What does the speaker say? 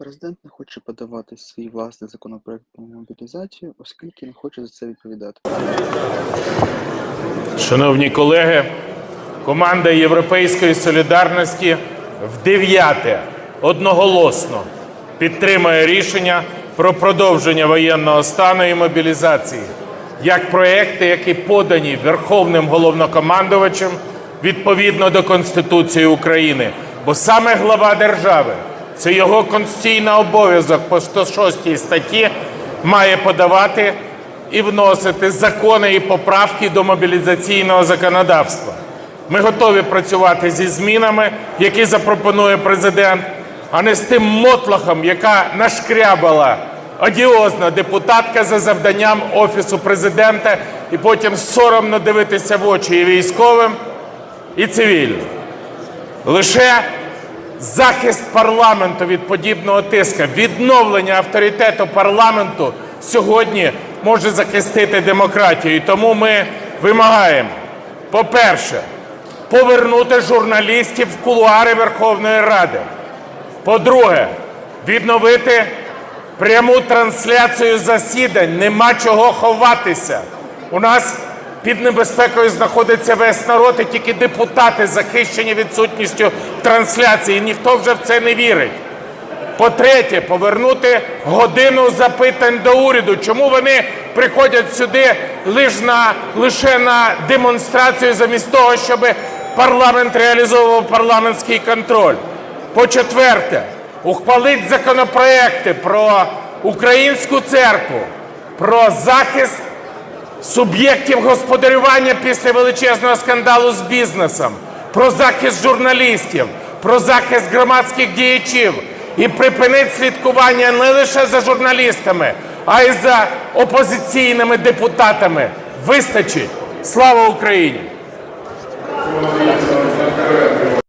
Президент не хоче подавати свій власний законопроект про мобілізацію, оскільки не хоче за це відповідати. Шановні колеги, команда Європейської солідарності в дев'яте одноголосно підтримує рішення про продовження воєнного стану і мобілізації як проекти, які подані Верховним головнокомандувачем відповідно до Конституції України. Бо саме глава держави, це його конституційний обов'язок по 106 статті, має подавати і вносити закони і поправки до мобілізаційного законодавства. Ми готові працювати зі змінами, які запропонує президент, а не з тим мотлохом, яка нашкрябала одіозна депутатка за завданням Офісу президента, і потім соромно дивитися в очі і військовим, і цивільним. Лише захист парламенту від подібного тиска, відновлення авторитету парламенту сьогодні може захистити демократію. І тому ми вимагаємо, по-перше, повернути журналістів в кулуари Верховної Ради. По-друге, відновити пряму трансляцію засідань. Нема чого ховатися. У нас під небезпекою знаходиться весь народ, і тільки депутати захищені відсутністю трансляції. Ніхто вже в це не вірить. По-третє, повернути годину запитань до уряду. Чому вони приходять сюди лише на, лише на демонстрацію, замість того, щоб парламент реалізовував парламентський контроль? По-четверте, ухвалить законопроекти про українську церкву, про захист суб'єктів господарювання після величезного скандалу з бізнесом, про захист журналістів, про захист громадських діячів і припинить слідкування не лише за журналістами, а й за опозиційними депутатами. Вистачить! Слава Україні!